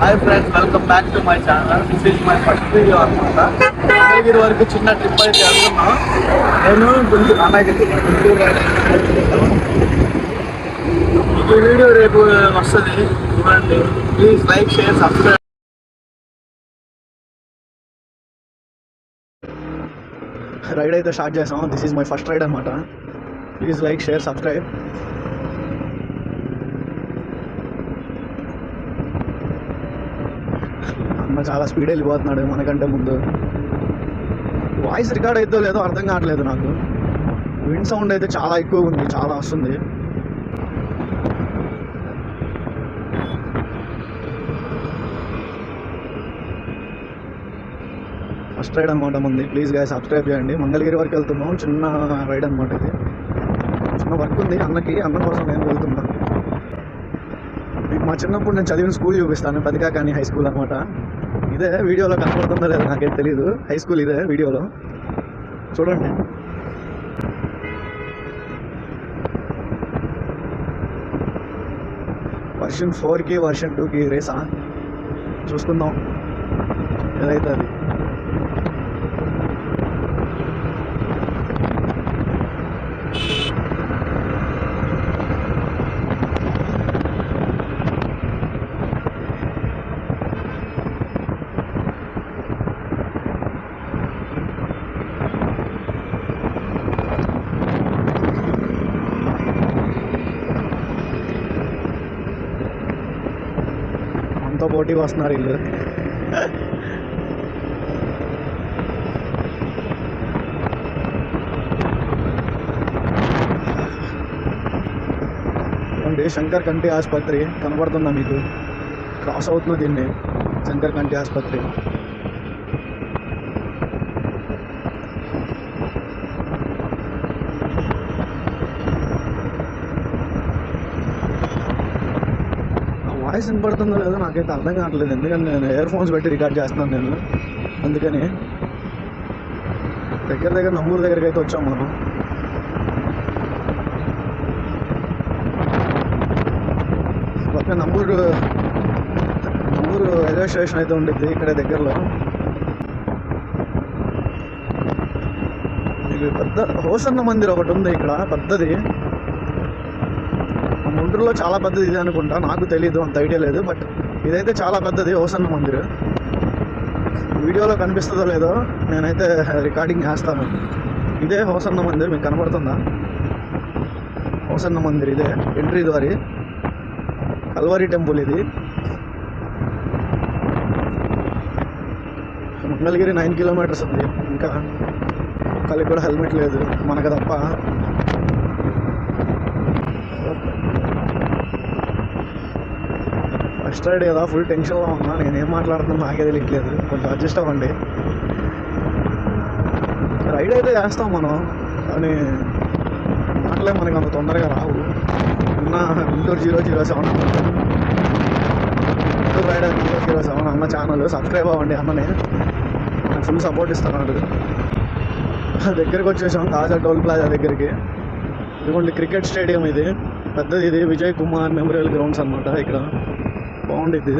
Hi friends welcome back to my channel this is my first video అనమాట. మంగళగిరి వరకు చిన్న trip అయితే వెళ్తున్నాం నేను గుంటూరు గుంటూరు. ఈ వీడియో రేపు వస్తుంది. చూడండి. Please like share subscribe ride అయితే స్టార్ట్ చేసాం. This is my first ride అనమాట. ప్లీజ్ లైక్ షేర్ సబ్స్క్రైబ్ అన్న చాలా స్పీడ్ వెళ్ళిపోతున్నాడు మనకంటే ముందు. వాయిస్ రికార్డ్ అయితే లేదో అర్థం కావట్లేదు నాకు. విండ్ సౌండ్ అయితే చాలా ఎక్కువ ఉంది చాలా వస్తుంది. ఫస్ట్ రైడ్ అనమాట ముందు. ప్లీజ్గా సబ్స్క్రైబ్ చేయండి. మంగళగిరి వరకు వెళ్తున్నాం. చిన్న రైడ్ అనమాట ఇది. చిన్న వర్క్ ఉంది. అన్నకి అన్న కోసం నేను వెళ్తున్నాను. మీకు మా చిన్నప్పుడు నేను చదివిన స్కూల్ చూపిస్తాను. పదికా కానీ హై స్కూల్ అనమాట ఇదే వీడియోలో కనపడుతుందో లేదో నాకేం తెలియదు హై స్కూల్ ఇదే వీడియోలో. చూడండి. వర్షన్ ఫోర్కి వర్షన్ టూకి రేసా? చూసుకుందాం. ఏదైతే అది మనతో పోటీకి వస్తున్నారు వీళ్ళు. అంటే శంకర్ కంటి ఆసుపత్రి కనబడుతుందా మీకు? క్రాస్ అవుతుంది దీన్ని? శంకర్ కంటి ఆసుపత్రి. వాయిస్ వినపడుతుందో లేదో నాకైతే అర్థం కావట్లేదు. ఎందుకంటే నేను ఇయర్ ఫోన్స్ పెట్టి రికార్డ్ చేస్తున్నాను నేను. అందుకని దగ్గర దగ్గర నమ్మూరు దగ్గరికి అయితే వచ్చాం మనం. పక్కన నంబూరు నంబూరు రైల్వే స్టేషన్ అయితే ఉండిద్ది ఇక్కడ దగ్గరలో. ఇది పెద్ద హోసన్న మందిర్ ఒకటి ఉంది ఇక్కడ పెద్దది. గుంటూరులో చాలా పెద్దది ఇది అనుకుంటా. నాకు తెలియదు అంత ఐడియా లేదు బట్ ఇదైతే చాలా పెద్దది హోసన్న మందిర్. వీడియోలో కనిపిస్తుందో లేదో నేనైతే రికార్డింగ్ చేస్తాను. ఇదే హోసన్న మందిర్ మీకు కనబడుతుందా? హోసన్న మందిర్ ఇదే ఎంట్రీ ద్వారి. కల్వరి టెంపుల్ ఇది. మంగళగిరి నైన్ కిలోమీటర్స్ ఉంది. ఇంకా ఒక్కరికి కూడా హెల్మెట్ లేదు మనకు తప్ప. ఫస్ట్ కదా ఫుల్ టెన్షన్లో ఉన్నా. నేను ఏం మాట్లాడుతున్నా నాకే తెలియట్లేదు. కొంచెం అడ్జస్ట్ అవ్వండి. రైడ్ అయితే చేస్తాం మనం కానీ మాటలే మనకి అంత తొందరగా రావు. ఉన్న Guntur zero zero seven Guntur rider zero zero seven అన్న ఛానల్ సబ్స్క్రైబ్ అవ్వండి అన్ననే. నాకు ఫుల్ సపోర్ట్ ఇస్తున్నాడు. దగ్గరికి వచ్చేసాం తాజా టోల్ ప్లాజా దగ్గరికి. ఇదిగోండి క్రికెట్ స్టేడియం ఇది. పెద్దది ఇది. విజయ్ కుమార్ మెమోరియల్ గ్రౌండ్స్ అనమాట ఇక్కడ. బాగుండేది.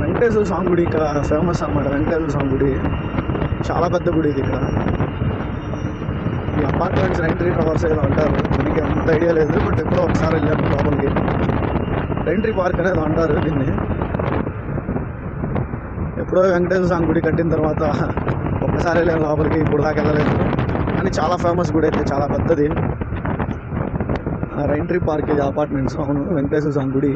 వెంకటేశ్వర స్వామి గుడి ఇక్కడ ఫేమస్ అన్నమాట వెంకటేశ్వర స్వామి గుడి. చాలా పెద్ద గుడి ఇది ఇక్కడ. ఈ అపార్ట్మెంట్స్ ఎంట్రీ టవర్స్ ఏదో అంటారు. దీనికి అంత ఐడియా లేదు బట్ ఎప్పుడో ఒకసారి వెళ్ళాను లోపలికి. రెంట్రీ పార్క్ అనేది అంటారు దీన్ని. ఎప్పుడో వెంకటేశ్వర స్వామి గుడి కట్టిన తర్వాత ఒక్కసారి వెళ్ళాను లోపలికి ఇప్పుడు దాకా వెళ్ళలేదు. కానీ చాలా ఫేమస్ గుడి అయితే చాలా పెద్దది. ఎంట్రీ పార్క్ ఇది అపార్ట్మెంట్స్ అవును వెంకటేశ్వర స్వామి గుడి.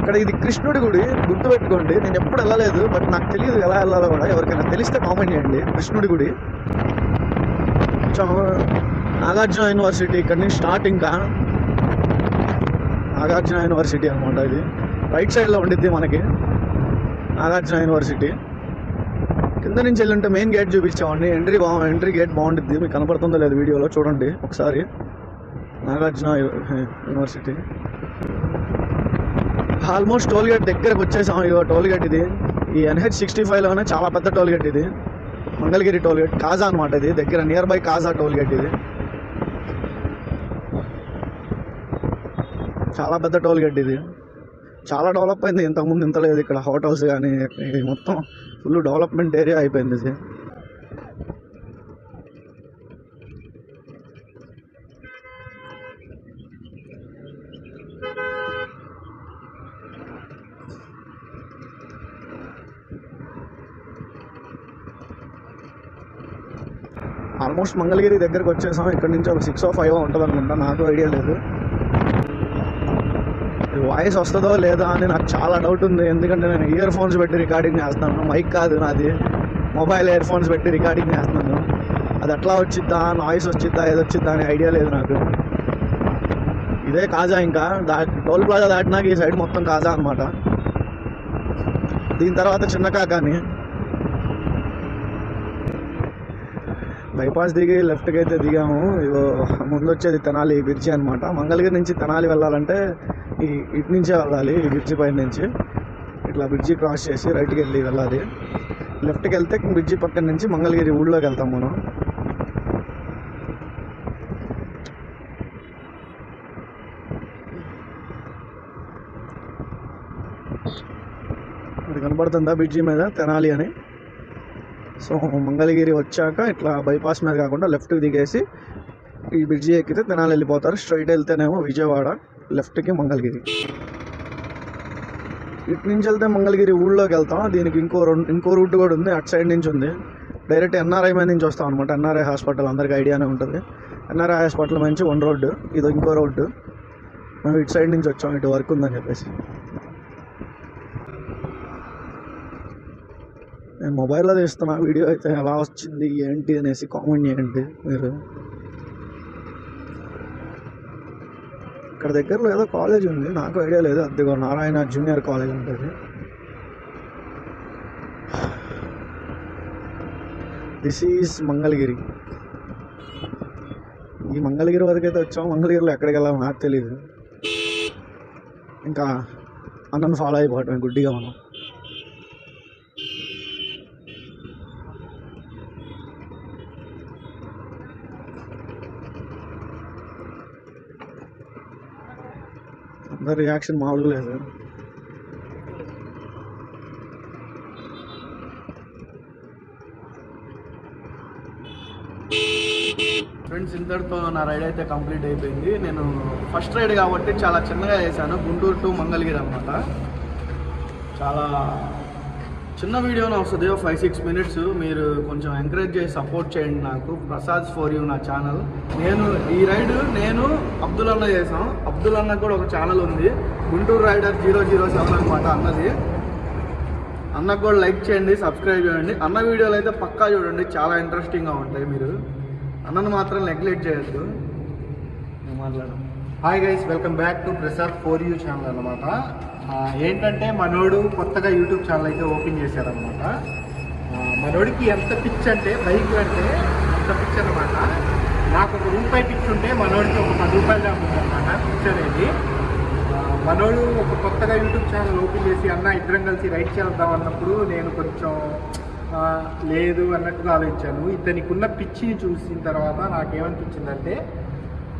ఇక్కడ ఇది కృష్ణుడి గుడి గుర్తుపెట్టుకోండి. నేను ఎప్పుడు వెళ్ళలేదు బట్ నాకు తెలియదు ఎలా వెళ్ళాలో కూడా. ఎవరికైనా తెలిస్తే కామెంట్ చేయండి. కృష్ణుడి గుడి. కొంచెం నాగార్జున యూనివర్సిటీ ఇక్కడ నుంచి స్టార్ట్ ఇంకా. నాగార్జున యూనివర్సిటీ అనమాట ఇది. రైట్ సైడ్లో ఉండిద్ది మనకి. నాగార్జున యూనివర్సిటీ. కింద నుంచి వెళ్ళుంటే మెయిన్ గేట్ చూపించామండి. ఎంట్రీ బా ఎంట్రీ గేట్ బాగుంటుంది మీకు కనపడుతుందో లేదు వీడియోలో చూడండి ఒకసారి. Nagarjuna university. Almost toll gate దగ్గరకు వచ్చేసాం. ఇది టోల్ గేట్ ఇది. ఈ ఎన్హెచ్ సిక్స్టీ ఫైవ్లోనే చాలా పెద్ద టోల్ గేట్ ఇది. మంగళగిరి టోల్ గేట్ కాజా అనమాట ఇది. దగ్గర near by Kaza toll gate ఇది. చాలా పెద్ద టోల్ గేట్ ఇది. చాలా డెవలప్ అయింది. ఇంతకుముందు ఇంత లేదు. ఇక్కడ హోటల్స్ కానీ ఇది మొత్తం ఫుల్ డెవలప్మెంట్ ఏరియా అయిపోయింది సార్. ఆల్మోస్ట్ మంగళగిరి దగ్గరకు వచ్చేసాం. ఇక్కడ నుంచి ఒక six o oh five oh ఉంటుంది అనుకుంటా నాకు ఐడియా లేదు. వాయిస్ వస్తుందో లేదా అని నాకు చాలా డౌట్ ఉంది. ఎందుకంటే నేను ఇయర్ ఫోన్స్ పెట్టి రికార్డింగ్ చేస్తాను మైక్ కాదు నాది. మొబైల్ ఇయర్ ఫోన్స్ పెట్టి రికార్డింగ్ చేస్తున్నాను. అది ఎట్లా వచ్చిద్దా? నాయిస్ వచ్చిద్దా? ఏది వచ్చిద్దా? అని ఐడియా లేదు నాకు. ఇదే కాజా ఇంకా. దా టోల్ ప్లాజా దాటినాక ఈ సైడ్ మొత్తం కాజా అనమాట దీని తర్వాత చిన్న కాకాని. బైపాస్ దిగి లెఫ్ట్కి అయితే దిగాము. ఇగో ముందు వచ్చేది తెనాలి బ్రిడ్జి అనమాట మంగళగిరి నుంచి తెనాలి వెళ్ళాలంటే ఈ ఇటు నుంచే వెళ్ళాలి ఈ బ్రిడ్జి పైన నుంచి. ఇట్లా బ్రిడ్జి క్రాస్ చేసి రైట్కి వెళ్ళి వెళ్ళాలి. లెఫ్ట్కి వెళ్తే బ్రిడ్జి పక్కన నుంచి మంగళగిరి ఊళ్ళోకి వెళ్తాం మనం. ఇది కనబడుతుందా బ్రిడ్జి మీద? తెనాలి అని. సో మంగళగిరి వచ్చాక ఇట్లా బైపాస్ మీద కాకుండా లెఫ్ట్కి దిగేసి ఈ బ్రిడ్జి ఎక్కితే తెనాలి వెళ్ళిపోతారు. స్ట్రైట్ వెళ్తేనేమో విజయవాడ లెఫ్ట్కి మంగళగిరి. ఇటు నుంచి వెళ్తే మంగళగిరి ఊళ్ళోకి వెళ్తాం. దీనికి ఇంకో రెండు ఇంకో రూట్ కూడా ఉంది. అటు సైడ్ నుంచి ఉంది. డైరెక్ట్ ఎన్ఆర్ఐ మీద నుంచి వస్తాం అనమాట ఎన్ఆర్ఐ హాస్పిటల్ అందరికీ ఐడియానే ఉంటుంది. ఎన్ఆర్ఐ హాస్పిటల్ నుంచి వన్ రోడ్డు ఇది ఇంకో రోడ్డు మేము ఇటు సైడ్ నుంచి వచ్చాం. ఇటు వర్క్ ఉందని చెప్పేసి. నేను మొబైల్లో తీస్తున్నా వీడియో అయితే ఎలా వచ్చింది ఏంటి అనేసి కామెంట్ చేయండి మీరు. ఇక్కడ దగ్గరలో ఏదో కాలేజ్ ఉంది నాకు ఐడియా లేదు. అదిగో నారాయణ జూనియర్ కాలేజ్ ఉంటుంది. This is Mangalagiri. ఈ మంగళగిరి వరకు అయితే వచ్చాం. మంగళగిరిలో ఎక్కడికి వెళ్ళాము నాకు తెలియదు ఇంకా అన్నను ఫాలో అయిపోవటం గుడ్డిగా మనం అందరి రియాక్షన్ మామూలుగా లేదు ఫ్రెండ్స్ ఇంతటితో నా రైడ్ అయితే కంప్లీట్ అయిపోయింది. నేను ఫస్ట్ రైడ్ కాబట్టి చాలా చిన్నగా చేశాను. గుంటూరు టు మంగళగిరి అనమాట చాలా చిన్న వీడియోనే వస్తుంది. ఫైవ్ సిక్స్ మినిట్స్ మీరు కొంచెం ఎంకరేజ్ చేసి సపోర్ట్ చేయండి నాకు. ప్రసాద్ ఫోర్ యూ నా ఛానల్ నేను ఈ రైడ్ నేను అబ్దుల్ అన్న చేసాం అబ్దుల్ అన్న కూడా ఒక ఛానల్ ఉంది. Guntur rider zero zero seven అనమాట అన్నది. అన్నకు కూడా లైక్ చేయండి సబ్స్క్రైబ్ చేయండి. అన్న వీడియోలు అయితే పక్కా చూడండి. చాలా ఇంట్రెస్టింగ్గా ఉంటాయి మీరు. అన్నను మాత్రం నెగ్లెక్ట్ చేయొద్దు. నేను hi guys welcome back to Prasad for you channel అనమాట ఏంటంటే మనోడు కొత్తగా యూట్యూబ్ ఛానల్ అయితే ఓపెన్ చేశారనమాట మనోడికి ఎంత పిచ్ అంటే బైక్ అంటే అంత పిచ్ అనమాట నాకు ఒక రూపాయి పిచ్ ఉంటే మనోడికి ఒక పది రూపాయలు అనమాట పిచ్ అనేది. మనోడు ఒక కొత్తగా యూట్యూబ్ ఛానల్ ఓపెన్ చేసి అన్న ఇద్దరం కలిసి రైడ్ చేద్దాం అన్నప్పుడు నేను కొంచెం లేదు అన్నట్టుగా ఆలోచించాను. ఇతనికి ఉన్న పిచ్చిని చూసిన తర్వాత నాకేమనిపించిందంటే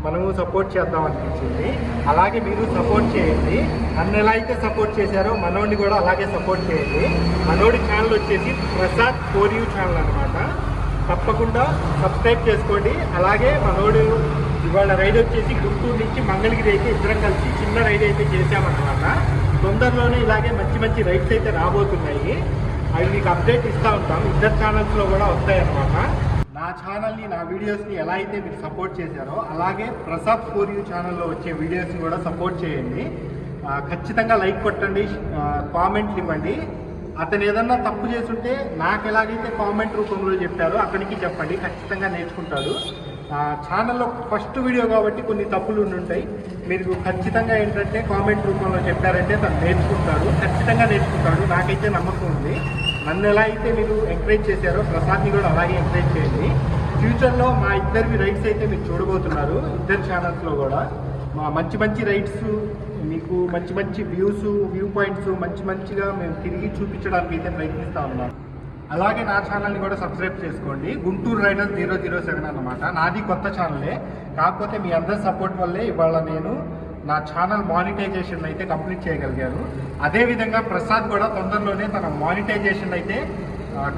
మనము సపోర్ట్ చేద్దాం అనిపించింది. అలాగే మీరు సపోర్ట్ చేయండి. నన్ను ఎలా అయితే సపోర్ట్ చేశారో మనోడిని కూడా అలాగే సపోర్ట్ చేయండి. మనోడి ఛానల్ వచ్చేసి ప్రసాద్ ఫోర్ యూ ఛానల్ అనమాట తప్పకుండా సబ్స్క్రైబ్ చేసుకోండి. అలాగే మనోడు ఇవాళ రైడ్ వచ్చేసి గుంటూరు నుంచి మంగళగిరి అయితే ఇద్దరం కలిసి చిన్న రైడ్ అయితే చేశామన్నమాట. తొందరలోనే ఇలాగే మంచి మంచి రైడ్స్ అయితే రాబోతున్నాయి. అవి మీకు అప్డేట్ ఇస్తూ ఉంటాం. ఇద్దరు ఛానల్స్లో కూడా వస్తాయన్నమాట. నా ఛానల్ని నా వీడియోస్ని ఎలా అయితే మీరు సపోర్ట్ చేశారో అలాగే ప్రసాద్ ఫోర్ యూ ఛానల్లో వచ్చే వీడియోస్ని కూడా సపోర్ట్ చేయండి. ఖచ్చితంగా లైక్ కొట్టండి కామెంట్లు ఇవ్వండి. అతను ఏదన్నా తప్పు చేస్తుంటే నాకు ఎలాగైతే కామెంట్ రూపంలో చెప్పారో అతనికి చెప్పండి ఖచ్చితంగా నేర్చుకుంటాడు. ఛానల్లో ఫస్ట్ వీడియో కాబట్టి కొన్ని తప్పులు ఉండుంటాయి మీరు ఖచ్చితంగా ఏంటంటే కామెంట్ రూపంలో చెప్పారంటే తను నేర్చుకుంటాడు ఖచ్చితంగా నేర్చుకుంటాడు. నాకైతే నమ్మకం ఉంది. నన్ను ఎలా అయితే మీరు ఎంకరేజ్ చేశారో ప్రసాద్ని కూడా అలాగే ఎంకరేజ్ చేయండి. ఫ్యూచర్లో మా ఇద్దరివి రైట్స్ అయితే మీరు చూడబోతున్నారు ఇద్దరు ఛానల్స్లో కూడా. మా మంచి మంచి రైట్స్ మీకు మంచి మంచి వ్యూస్ వ్యూ పాయింట్స్ మంచి మంచిగా మేము తిరిగి చూపించడానికి అయితే ప్రయత్నిస్తా ఉన్నాం. అలాగే నా ఛానల్ని కూడా సబ్స్క్రైబ్ చేసుకోండి. Guntur rider zero zero seven అనమాట నాది కొత్త ఛానలే కాకపోతే మీ అందరి సపోర్ట్ వల్లే ఇవాళ నేను నా ఛానల్ మానిటైజేషన్ అయితే కంప్లీట్ చేయగలిగారు. అదేవిధంగా ప్రసాద్ కూడా తొందరలోనే తన మానిటైజేషన్ అయితే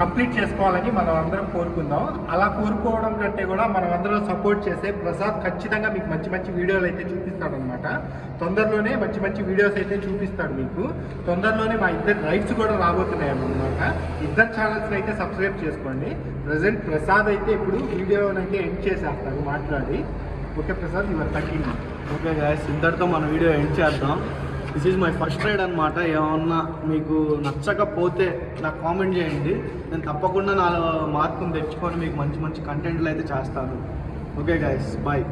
కంప్లీట్ చేసుకోవాలని మనం అందరం కోరుకుందాం. అలా కోరుకోవడం కంటే కూడా మనం అందరం సపోర్ట్ చేస్తే ప్రసాద్ ఖచ్చితంగా మీకు మంచి మంచి వీడియోలు అయితే చూపిస్తాడనమాట తొందరలోనే మంచి మంచి వీడియోస్ అయితే చూపిస్తాడు మీకు. తొందరలోనే మా ఇద్దరు రైట్స్ కూడా రాబోతున్నాయి అన్నమాట ఇద్దరు ఛానల్స్ అయితే సబ్స్క్రైబ్ చేసుకోండి. ప్రజెంట్ ప్రసాద్ అయితే ఇప్పుడు వీడియోనైతే అయితే ఎండ్ చేసేస్తాడు మాట్లాడి. Okay Prasad your thirteen. Okay guys ఇంతటితో మన వీడియో ఎండ్ చేద్దాం. This is my first ride అనమాట ఏమన్నా మీకు నచ్చకపోతే నాకు కామెంట్ చేయండి. నేను తప్పకుండా నా మార్కుని తెచ్చుకొని మీకు మంచి మంచి కంటెంట్లు అయితే చేస్తాను. Okay guys bye